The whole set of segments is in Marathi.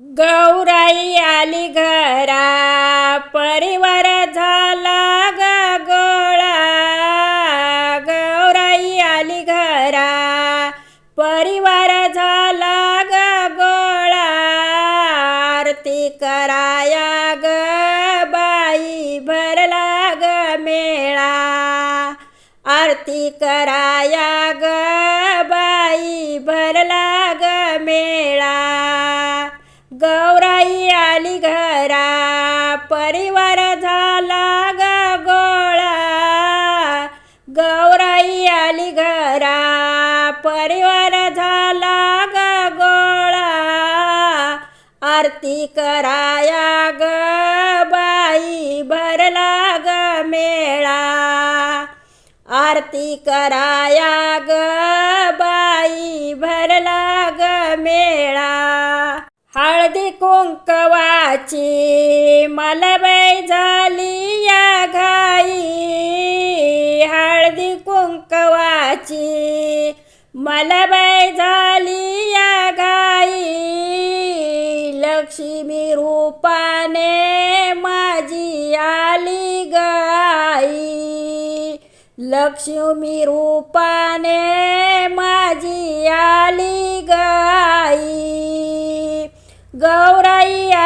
गौराई आली घरा परिवार झाला ग गोळा. गौराई आली घरा परिवार झाला ग गोळा. आरती कराया ग बाई भरला ग मेळा. आरती कराया ग बाई भरला गौराई आली घरा परिवार झाला ग गोळा. गौराई आली घरा परिवार झाला ग गोळा. आरती कराया ग बाई भरला ग मेळा. आरती कराया ग बाई कवाची मलबाई झाली या घाई. हळदी कुंकवाची मलबाई झाली या घाई. लक्ष्मी रूपाने माझी आली गाई. लक्ष्मी रूपाने माझी आली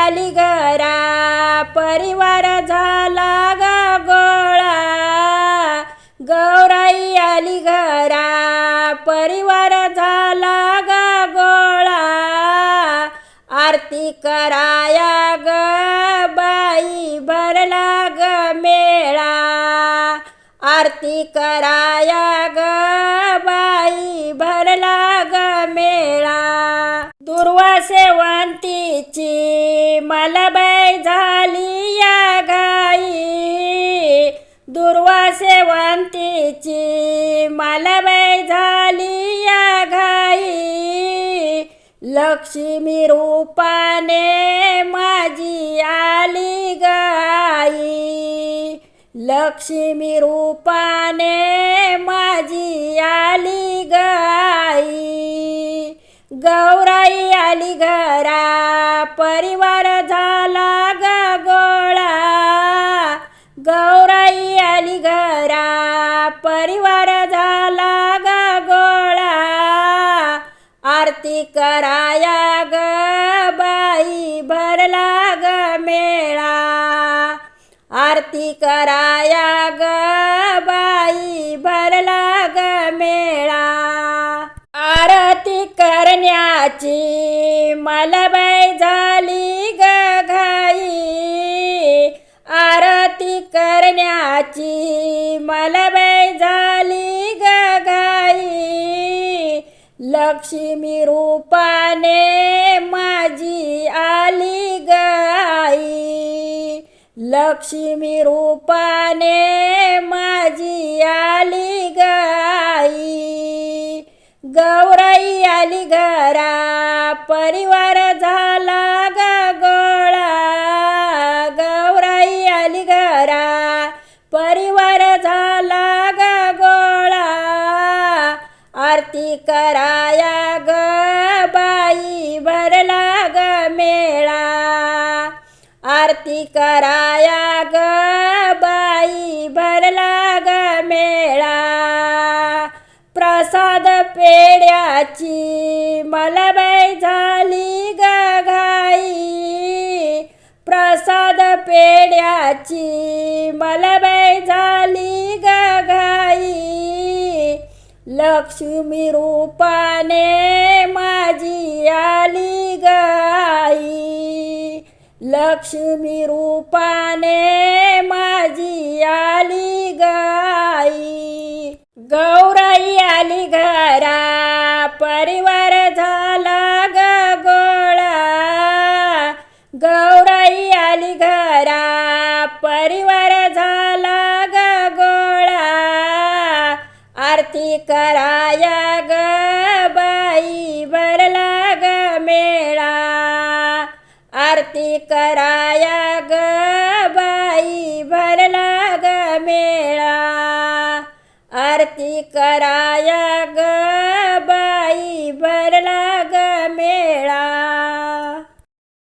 आली घरा परिवार झाला ग गोळा. गौराई आली घरा परिवार झाला ग गोळा. आरती कराया ग बाई भरला ग मेळा. आरती कराया ग झाली या घाई दुर्वा सेवंतीची मलबाई झाली या घाई लक्ष्मी रूपाने माझी आली गाई. लक्ष्मी रूपाने माझी आली गाई. गौराई आली घरा परिवार आरती कराया ग बाई भरला ग मेळा. आरती कराया ग बाई भरला ग मेळा. आरती करण्याची मलबाई झाली लक्ष्मी रूपाने माझी आली गाई. लक्ष्मी रूपाने माझी आली गाई. गौराई आली घरा परिवार झाला गोळा गौराई आली घरा परिवार झाला ग गोळा आरती करा आरती कराया ग बाई भरला ग मेळा. प्रसाद पेड्याची मलबाई झाली ग घाई. प्रसाद पेड्याची मलबाई झाली ग घाई. लक्ष्मी रूपाने माझी आली ग लक्ष्मी रूपाने माझी आली गाई. गौराई आली घरा परिवार झाला ग गोळा. गौराई आली घरा परिवार झाला ग गोळा. आरती कराया ग बाई आरती कराया ग बाई भरला ग मेळा. आरती कराया ग बाई भरला